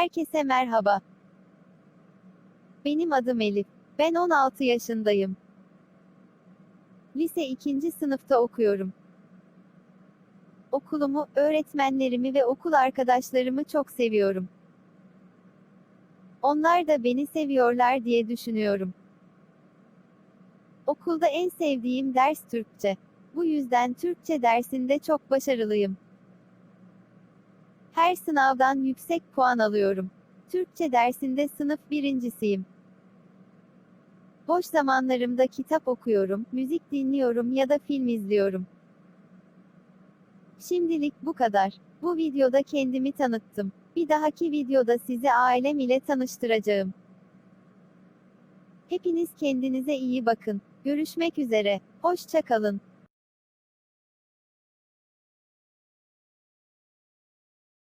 Herkese merhaba. Benim adım Elif. Ben 16 yaşındayım. Lise 2. sınıfta okuyorum. Okulumu, öğretmenlerimi ve okul arkadaşlarımı çok seviyorum. Onlar da beni seviyorlar diye düşünüyorum. Okulda en sevdiğim ders Türkçe. Bu yüzden Türkçe dersinde çok başarılıyım. Her sınavdan yüksek puan alıyorum. Türkçe dersinde sınıf birincisiyim. Boş zamanlarımda kitap okuyorum, müzik dinliyorum ya da film izliyorum. Şimdilik bu kadar. Bu videoda kendimi tanıttım. Bir dahaki videoda sizi ailem ile tanıştıracağım. Hepiniz kendinize iyi bakın. Görüşmek üzere. Hoşça kalın.